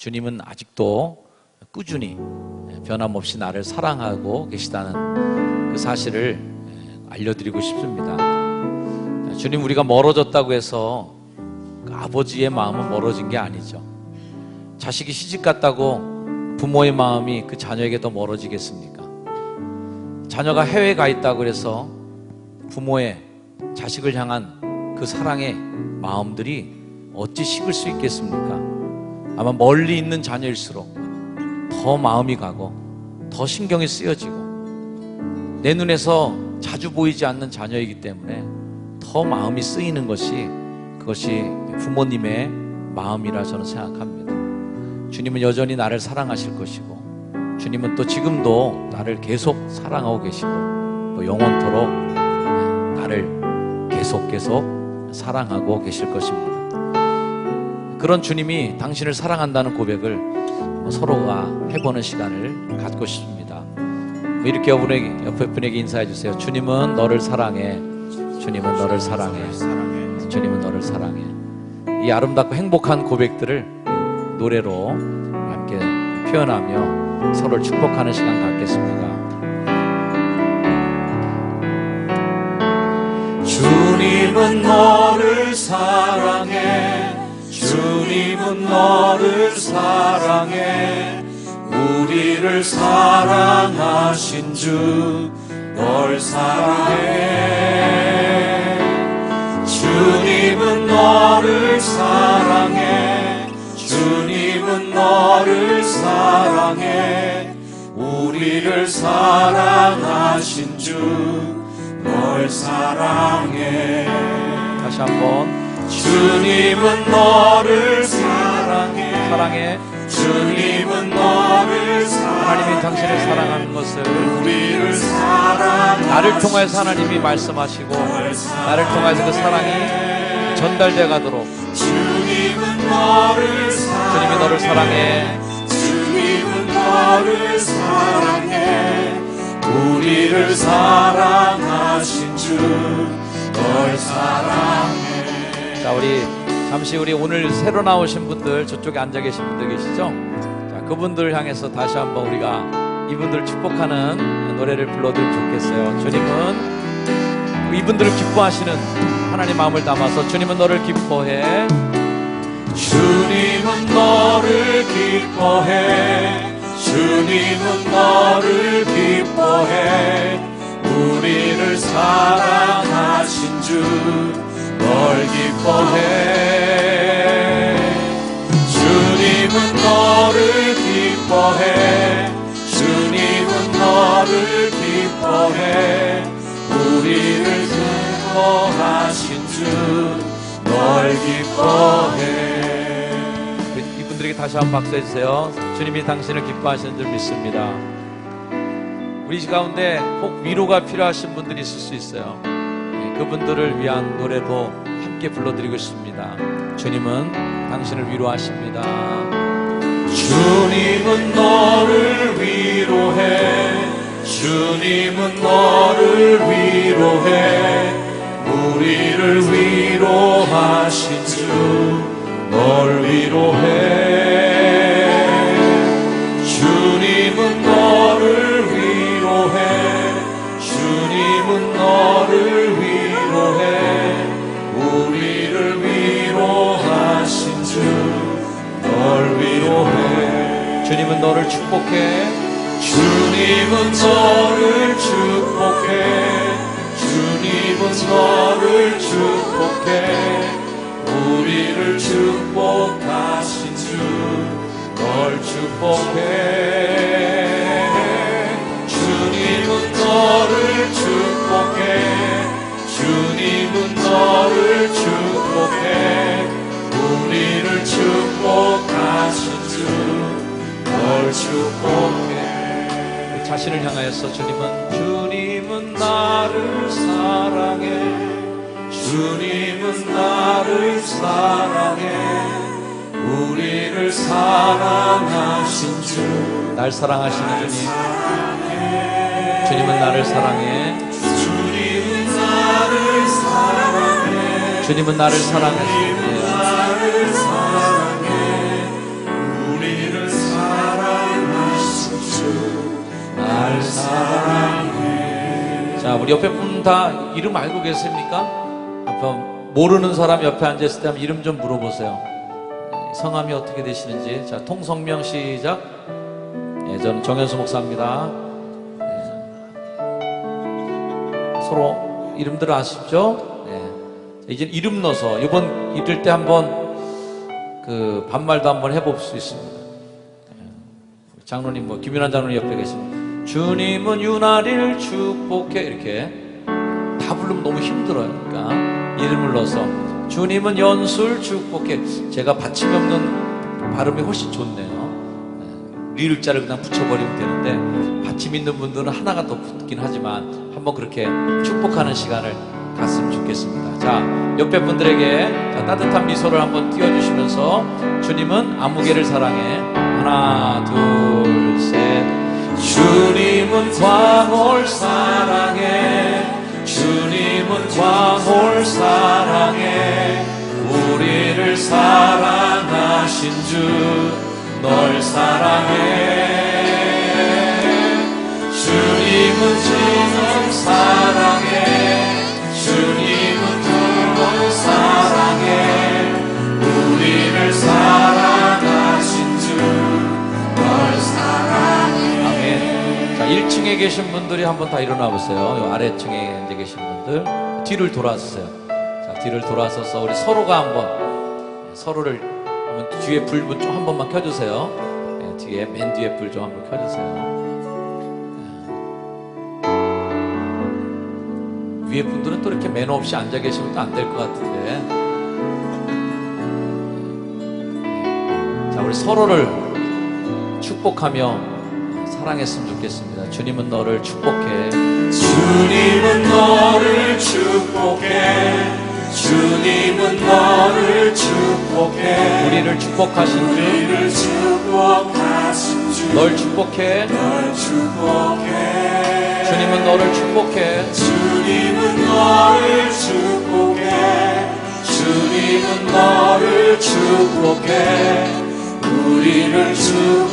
주님은 아직도 꾸준히 변함없이 나를 사랑하고 계시다는 그 사실을 알려드리고 싶습니다. 주님 우리가 멀어졌다고 해서 그 아버지의 마음은 멀어진 게 아니죠. 자식이 시집 갔다고 부모의 마음이 그 자녀에게 더 멀어지겠습니까? 자녀가 해외에 가 있다고 해서 부모의 자식을 향한 그 사랑의 마음들이 어찌 식을 수 있겠습니까? 아마 멀리 있는 자녀일수록 더 마음이 가고 더 신경이 쓰여지고 내 눈에서 자주 보이지 않는 자녀이기 때문에 더 마음이 쓰이는 것이 그것이 부모님의 마음이라 저는 생각합니다. 주님은 여전히 나를 사랑하실 것이고 주님은 또 지금도 나를 계속 사랑하고 계시고 또 영원토록 나를 계속 계속 사랑하고 계실 것입니다. 그런 주님이 당신을 사랑한다는 고백을 서로가 해보는 시간을 갖고 싶습니다. 이렇게 옆분에게, 옆에 분에게 인사해 주세요. 주님은 너를 사랑해. 주님은 너를 사랑해. 주님은 너를 사랑해. 이 아름답고 행복한 고백들을 노래로 함께 표현하며 서로를 축복하는 시간 갖겠습니다. 주님은 너를 사랑해 주님은 너를 사랑해. 우리를 사랑하신 주 널 사랑해. 주님은 너를 사랑해. 주님은 너를 사랑해. 우리를 사랑하신 주 널 사랑해. 다시 한번 주님은 너를 사랑해. 사랑해. 주님은 너를 사랑해 하나님이 당신을 사랑하는 것을 우리를 사랑해 나를 통해서 하나님이 말씀하시고 나를 통해서 그 사랑이 전달돼 가도록. 주님은 너를 사랑해. 주님이 너를 사랑해. 주님은 너를 사랑해. 우리를 사랑하신 주 널 사랑해 자, 우리 잠시 우리 오늘 새로 나오신 분들 저쪽에 앉아 계신 분들 계시죠? 자, 그분들을 향해서 다시 한번 우리가 이분들을 축복하는 노래를 불러드리면 좋겠어요. 주님은 이분들을 기뻐하시는 하나님 마음을 담아서 주님은 너를 기뻐해. 주님은 너를 기뻐해 주님은 너를 기뻐해 우리를 사랑하신 주 널 기뻐해 주님은 너를 기뻐해 주님은 너를 기뻐해 우리를 기뻐하신 주 널 기뻐해 이분들에게 다시 한번 박수 해주세요. 주님이 당신을 기뻐하시는 줄 믿습니다. 우리 가운데 혹 위로가 필요하신 분들이 있을 수 있어요. 네, 그분들을 위한 노래도 함께 불러드리고 싶습니다. 주님은 당신을 위로하십니다. 주님은 너를 위로해 주님은 너를 위로해 우리를 위로하신 주 널 위로해 주님은 너를 축복해. 주님은 너를 축복해. 우리를 축복하신 주 널 축복해. 주님은 너를 축복해. 주님은 너를 축복해. 우리를 축복하신 주 널 축복해 자신을 향하여서 주님은 주님은 나를 사랑해. 주님은 나를 사랑해. 우리를 사랑하신 주. 날 사랑하시는 주님. 주님은 나를 사랑해. 주님은 나를 사랑해. 주님은 나를 사랑하시는 나를 사랑해 자, 우리 옆에 분 다 이름 알고 계십니까? 모르는 사람 옆에 앉아있을 때 이름 좀 물어보세요. 네, 성함이 어떻게 되시는지. 자, 통성명 시작. 예, 저는 정현수 목사입니다. 예. 서로 이름들 아시죠? 예. 이제 이름 넣어서 이번 이럴 때 한번 그 반말도 한번 해볼 수 있습니다. 예. 장로님 뭐 김윤환 장로님 옆에 계십니다. 주님은 유나리를 축복해 이렇게 다 부르면 너무 힘들어요. 그러니까 이름을 넣어서 주님은 연술 축복해. 제가 받침이 없는 발음이 훨씬 좋네요. 네, 리을자를 그냥 붙여버리면 되는데 받침 있는 분들은 하나가 더 붙긴 하지만 한번 그렇게 축복하는 시간을 갔으면 좋겠습니다. 자, 옆에 분들에게 자, 따뜻한 미소를 한번 띄워주시면서 주님은 아무개를 사랑해. 하나, 둘, 셋. 주님은 광홀 사랑해. 주님은 광홀 사랑해. 우리를 사랑하신 주 널 사랑해. 주님은 지금 사랑해. 계신 분들이 한번 다 일어나 보세요. 요 아래층에 이제 계신 분들 뒤를 돌아서세요. 자, 뒤를 돌아서서 우리 서로가 한번 예, 서로를 한번 뒤에 불 좀 한 번만 켜주세요. 예, 뒤에 맨 뒤에 불 좀 한번 켜주세요. 예. 위에 분들은 또 이렇게 매너 없이 앉아 계시면 또 안 될 것 같은데. 예. 자, 우리 서로를 축복하며 사랑했으면 좋겠습니다. 주님은 너를 축복해. 주님은 너를 축복해 주님은 너를 축복해 우리를 축복하신 주, 우리를 축복하신 주 널 축복해. 널 축복해 주님은 너를 축복해. 주님은 너를 축복해 주님은 너를 축복해 우리를 주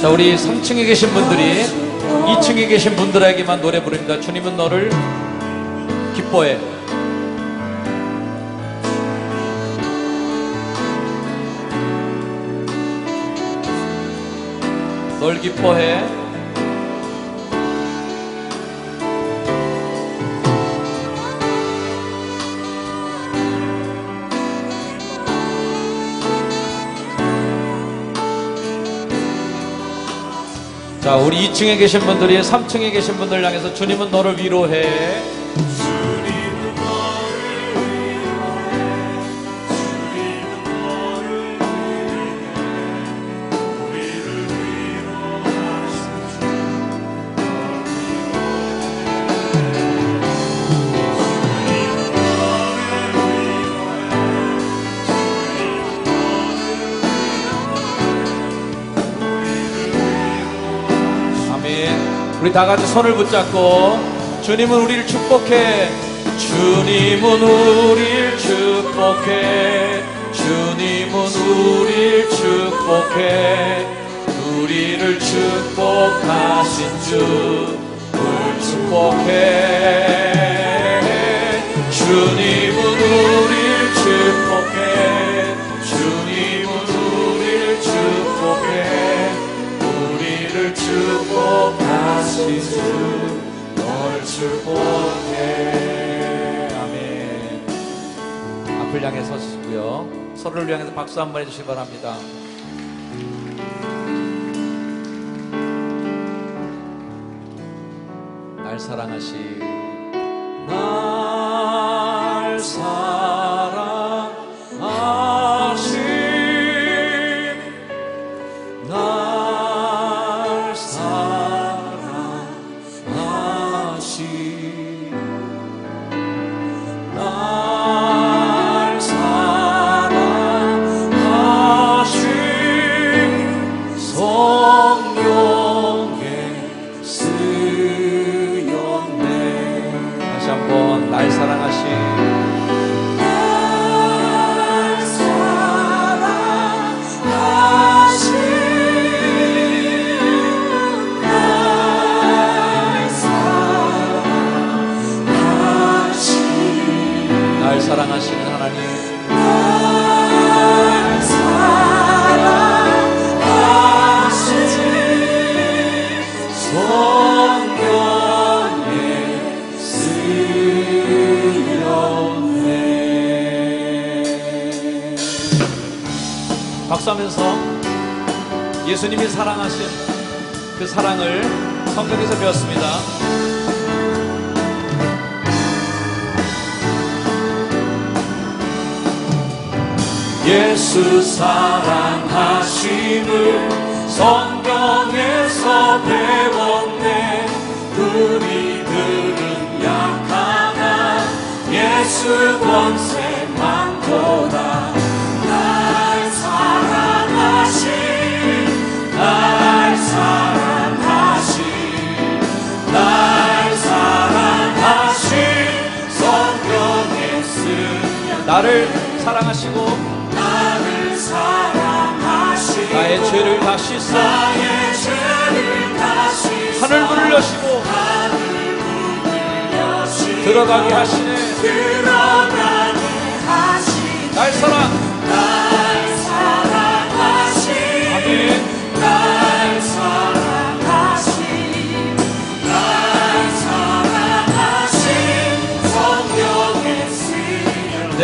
자, 우리 3층에 계신 분들이 2층에 계신 분들에게만 노래 부릅니다. 주님은 너를 기뻐해. 널 기뻐해. 자, 우리 2층에 계신 분들이 3층에 계신 분들 향해서 주님은 너를 위로해. 우리 다 같이 손을 붙잡고 주님은 우리를 축복해. 주님은 우리를 축복해. 주님은 우리를 축복해. 우리를 축복하신 주를 축복해. 주님 향해서 박수 한번 해주시기 바랍니다. 날 사랑하시 앞에서 예수님이 사랑하신 그 사랑을 성경에서 배웠습니다. 예수 사랑하심을 성경에서 배웠네 우리들은 약하나 예수 권세 사랑하시고 나를 사랑하시 나의 죄를 다 씻어 나의 죄를 다시 하늘 문을 여시고 여시 들어가게 하시네. 들어가게 하시 날 사랑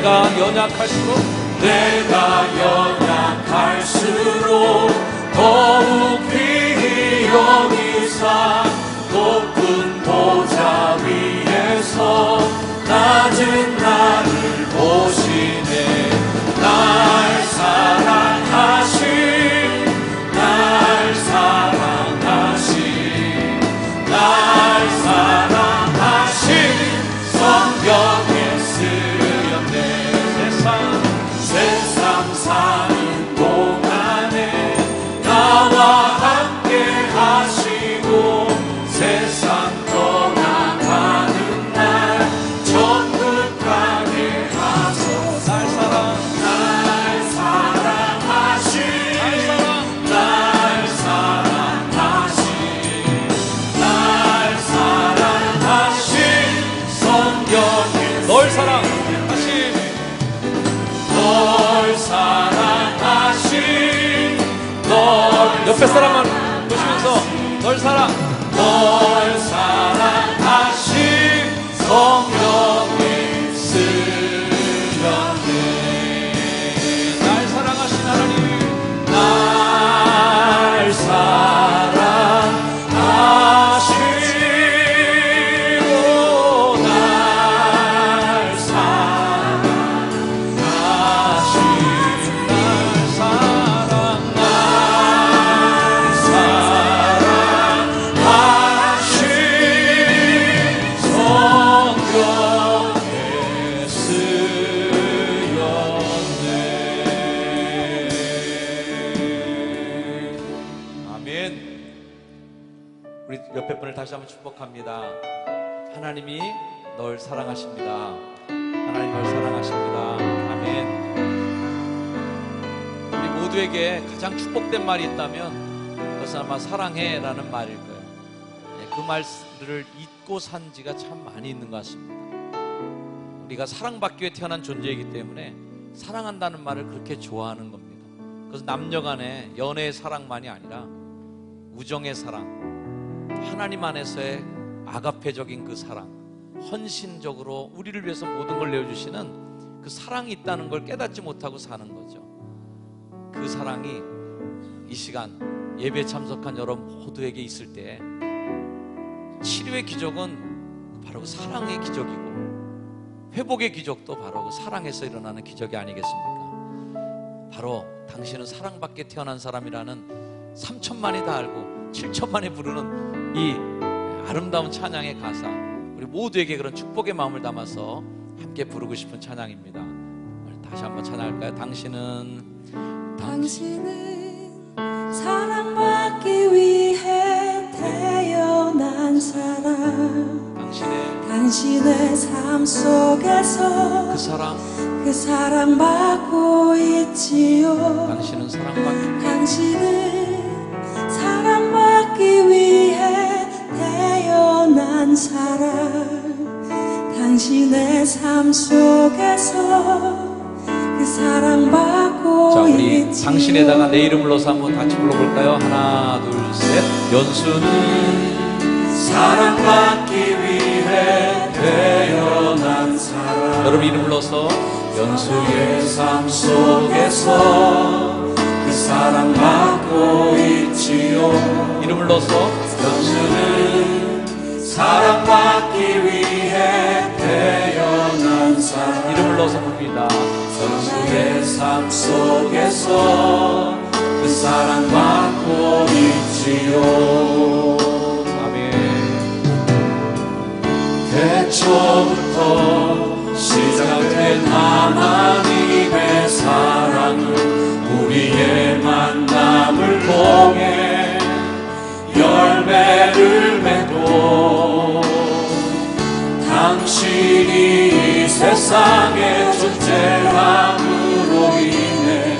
내가 연약할수록 내가 연약할수록 더욱 옆에 사람만 보시면서 널 사랑 널 사랑 다시 한번 축복합니다. 하나님이 널 사랑하십니다. 하나님 널 사랑하십니다. 아멘. 우리 모두에게 가장 축복된 말이 있다면 그것은 아마 사랑해라는 말일 거예요. 예, 그 말들을 잊고 산 지가 참 많이 있는 것 같습니다. 우리가 사랑받기 위해 태어난 존재이기 때문에 사랑한다는 말을 그렇게 좋아하는 겁니다. 그래서 남녀 간의 연애의 사랑만이 아니라 우정의 사랑, 하나님 안에서의 아가페적인 그 사랑, 헌신적으로 우리를 위해서 모든 걸 내어주시는 그 사랑이 있다는 걸 깨닫지 못하고 사는 거죠. 그 사랑이 이 시간 예배 참석한 여러 모두에게 있을 때 치료의 기적은 바로 그 사랑의 기적이고 회복의 기적도 바로 그 사랑에서 일어나는 기적이 아니겠습니까? 바로 당신은 사랑받게 태어난 사람이라는 3천만이 다 알고 7천만이 부르는 이 아름다운 찬양의 가사 우리 모두에게 그런 축복의 마음을 담아서 함께 부르고 싶은 찬양입니다. 다시 한번 찬양할까요? 당신은 당신은 사랑받기 위해 태어난 사람 당신의 당신의 삶 속에서 그 사랑 그 사랑 받고 있지요 당신은 사랑받기 당신은 당신의 삶 속에서 그 사랑받고 자 우리 있지요 당신에다가 내 이름을 넣어서 한번 같이 불러볼까요? 하나 둘 셋. 연수는 사랑받기 위해 태어난 사람. 여러분 이름을 넣어서 연수의 내삶 속에서 그 사랑받고 있지요. 이름을 넣어서 여주는 사랑받기 위해 태어난 사람 이름을 넣어서 부릅니다. 선수의 삶 속에서 그 사랑받고 있지요 아멘. 태초부터 시작된 하나님의 사랑은 우리의 만 맺고 당신이 이 세상에 존재함으로 인해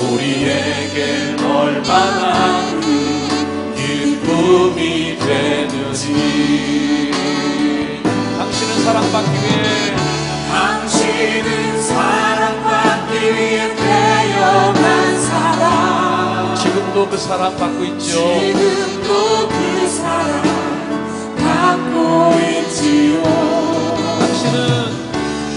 우리에게 얼마나 큰 기쁨이 되는지. 당신은 사랑받기 위해 당신은 사랑받기 위해 그 사랑 받고 있죠. 지금도 그 사랑 받고 있지요 당신은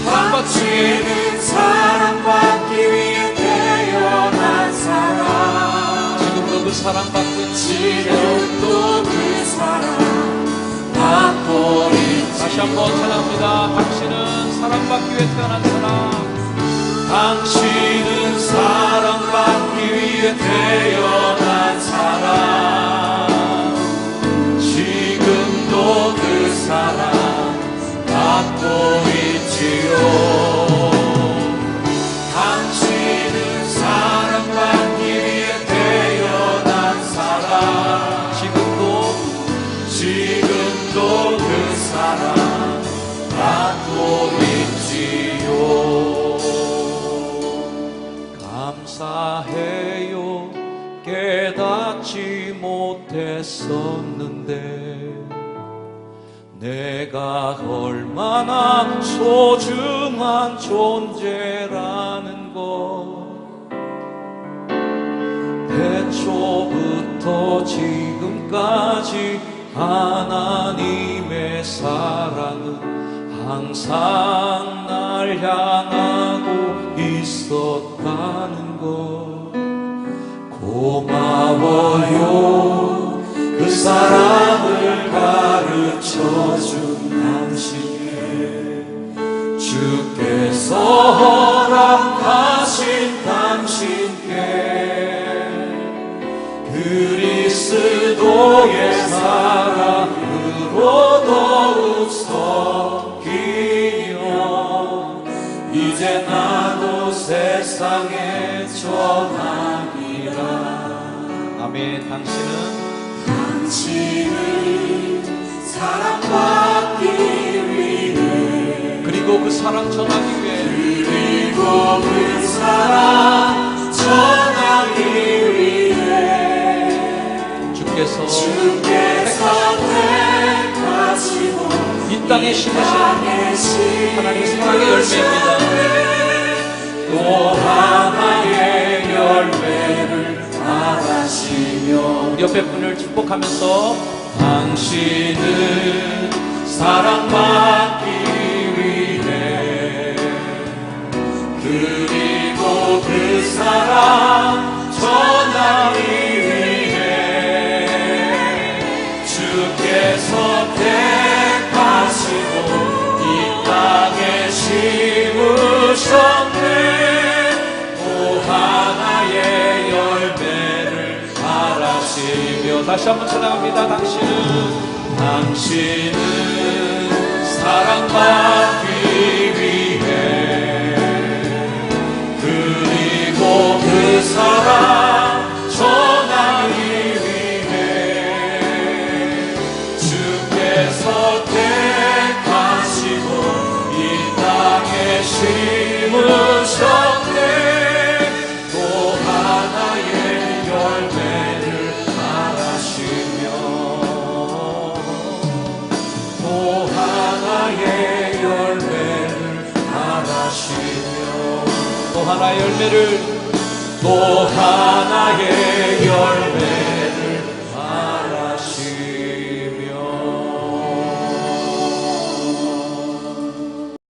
당신은 사랑받기 위해 태어난 사람 지금도 그 사랑 받고 있지. 지금도 그 사랑 받고 다시 있지요 한번 찬양합니다. 당신은 사랑받기 위해 태어난 사람. 당신은 지금도 그 사랑 받고 있지요 했었는데 내가 얼마나 소중한 존재라는 것 태초부터 지금까지 하나님의 사랑은 항상 날 향하고 있었다는 것 고마워요. 그 사랑을 가르쳐 준 당신께 주께서 허락하신 당신께 그리스도의 사랑으로 더욱 섞이며 이제 나도 세상에 전하리라 아멘. 당신은 그리고 그 사랑 전하기 위해 그리고 그 사랑 전하기 위해 주께서 주께서 택하시고 이 땅에 심으신 하나님 사랑의 열매입니다. 또 하나의 우리 옆에 분을 축복하면서 당신은 사랑받 다시 한번 찬양합니다. 당신은 당신은 사랑받기 위해 그리고 그 사랑 열매를 또 하나의